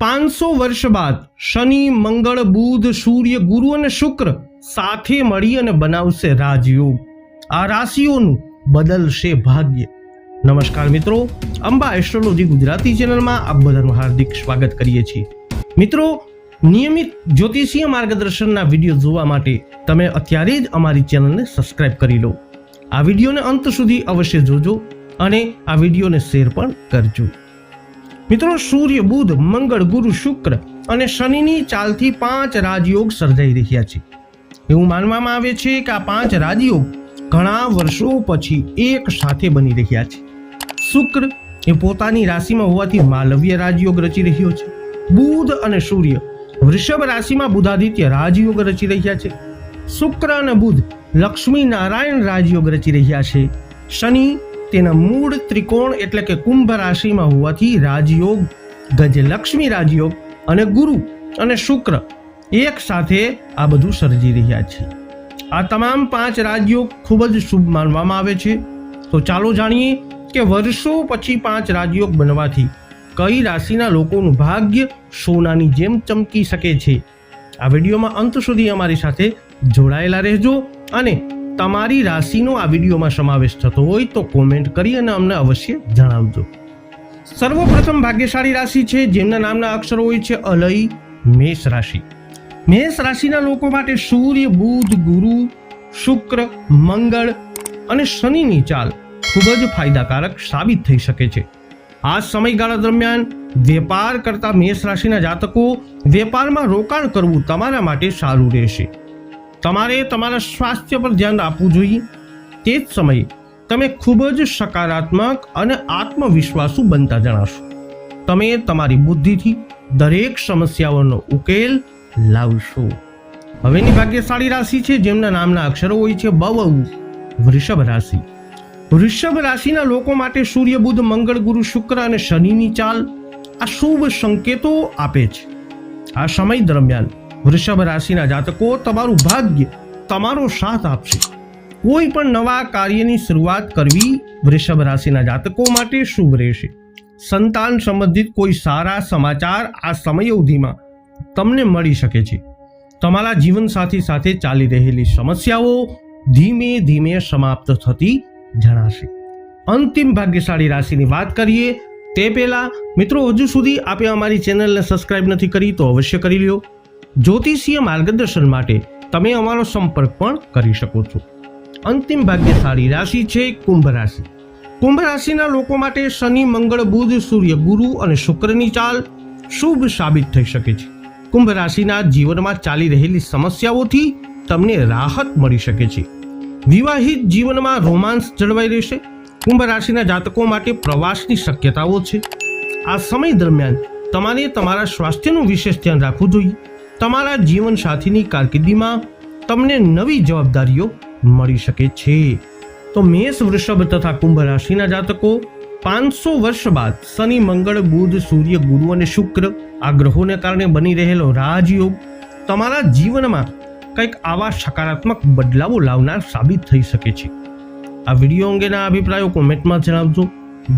પાંચસો વર્ષ બાદ શનિ, મંગળ, બુધ, સૂર્ય, ગુરુ અને શુક્ર સાથે મળી અને બનાવશે રાજયોગ. આ રાશિઓનું બદલશે ભાગ્ય. નમસ્કાર મિત્રો, અંબા એસ્ટ્રોલોજી ગુજરાતી ચેનલમાં આપ બધાનું હાર્દિક સ્વાગત કરીએ છીએ. મિત્રો, નિયમિત જ્યોતિષીય માર્ગદર્શનના વીડિયો જોવા માટે તમે અત્યારે જ અમારી ચેનલને સબસ્ક્રાઇબ કરી લો. આ વિડીયોને અંત સુધી અવશ્ય જોજો અને આ વિડીયોને શેર પણ કરજો. મિત્રો, સૂર્ય, બુધ, મંગળ, ગુરુ, શુક્ર અને શનિની ચાલથી પાંચ રાજયોગ સર્જાઈ રહ્યા છે. એવું માનવામાં આવે છે કે આ પાંચ રાજયોગ ઘણા વર્ષો પછી એક સાથે બની રહ્યા છે. શુક્ર એ પોતાની રાશિમાં હોવાથી માલવ્ય રાજયોગ રચી રહ્યો છે. બુધ અને સૂર્ય વૃષભ રાશિમાં બુધાદિત્ય રાજયોગ રચી રહ્યા છે. શુક્ર અને બુધ લક્ષ્મી નારાયણ રાજયોગ રચી રહ્યા છે. શનિ તેના મૂળ ત્રિકોણ એટલે કે કુંભ રાશિમાં હોવાથી રાજયોગ, ગજલક્ષ્મી રાજયોગ અને ગુરુ અને શુક્ર એક સાથે આ બધું સર્જી રહ્યા છે. આ તમામ પાંચ રાજયોગ ખૂબ જ શુભ માનવામાં આવે છે. તો ચાલો જાણીએ કે વર્ષો પછી પાંચ રાજયોગ બનવાથી કઈ રાશિના લોકોનું ભાગ્ય સોનાની જેમ ચમકી શકે છે. આ વિડીયોમાં અંત સુધી અમારી સાથે જોડાયેલા રહેજો અને તમારી રાશિનો આ વિડીયોમાં સમાવેશ થતો હોય તો કોમેન્ટ કરી અને અમને અવશ્ય જણાવજો. સર્વપ્રથમ ભાગ્યશાળી રાશિ છે, જેમના નામના અક્ષરો હોય છે, અલય, મેષ રાશિ. મેષ રાશિના લોકો માટે સૂર્ય, બુધ, ગુરુ, શુક્ર, મંગળ અને શનિની ચાલ ખૂબ જ ફાયદાકારક સાબિત થઈ શકે છે. આ સમયગાળા દરમિયાન વેપાર કરતા મેષ રાશિના જાતકો વેપારમાં રોકાણ કરવું તમારા માટે સારું રહેશે. તમારે તમારા સ્વાસ્થ્ય પર ધ્યાન આપવું જોઈએ. તે જ સમયે તમે ખૂબ જ સકારાત્મક અને આત્મવિશ્વાસુ બનતા જણાશો. તમે તમારી બુદ્ધિથી દરેક સમસ્યાઓનો ઉકેલ લાવશો. હવેની ભાગ્યશાળી રાશિ છે, જેમના નામના અક્ષરો હોય છે બવ વૃષભ રાશિ. વૃષભ રાશિના લોકો માટે સૂર્ય, બુધ, મંગળ, ગુરુ, શુક્ર અને શનિની ચાલ આ શુભ સંકેતો આપે છે. આ સમય દરમિયાન વૃષભ રાશિના જાતકો, તમારું ભાગ્ય તમારો સાથ આપશે. કોઈ પણ નવા કાર્યની શરૂઆત કરવી વૃષભ રાશિના જાતકો માટે શુભ રહેશે. સંતાન સંબંધિત કોઈ સારા સમાચાર આ સમય અવધિમાં તમને મળી શકે છે. તમારા જીવનસાથી સાથે ચાલી રહેલી સમસ્યાઓ ધીમે ધીમે સમાપ્ત થતી જણાશે. અંતિમ ભાગ્યશાળી રાશિની વાત કરીએ તે પહેલાં મિત્રો હજુ સુધી આપે અમારી ચેનલને સબસ્ક્રાઇબ નથી કરી તો અવશ્ય કરી લ્યો. જ્યોતિષીય માર્ગદર્શન માટે તમે અમારો સંપર્ક પણ કરી શકો છો. અંતિમ ભાગ્યશાળી રાશિ છે કુંભ રાશિ. કુંભ રાશિના લોકો માટે શનિ, મંગળ, બુધ, સૂર્ય, ગુરુ અને શુક્રની ચાલ શુભ સાબિત થઈ શકે છે. કુંભ રાશિના જીવનમાં ચાલી રહેલી સમસ્યાઓથી તમને રાહત મળી શકે છે. વિવાહિત જીવનમાં રોમાન્સ જળવાઈ રહેશે. કુંભ રાશિના જાતકો માટે પ્રવાસની શક્યતાઓ છે. આ સમય દરમિયાન તમારે તમારા સ્વાસ્થ્યનું વિશેષ ધ્યાન રાખવું જોઈએ. તમારા જીવનસાથીની કારકિર્દીમાં તમને નવી જવાબદારીઓ મળી શકે છે. તો મેષ, વૃષભ તથા કુંભ રાશિના જાતકો, પાંચસો વર્ષ બાદ શનિ, મંગળ, બુધ, સૂર્ય, ગુરુ અને શુક્ર આ ગ્રહોને કારણે બની રહેલો રાજયોગ તમારા જીવનમાં કંઈક આવા સકારાત્મક બદલાવો લાવનાર સાબિત થઈ શકે છે. આ વીડિયો અંગેના અભિપ્રાયો કોમેન્ટમાં જણાવજો.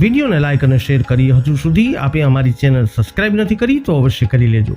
વિડીયોને લાઇક અને શેર કરી હજુ સુધી આપે અમારી ચેનલ સબસ્ક્રાઇબ નથી કરી તો અવશ્ય કરી લેજો.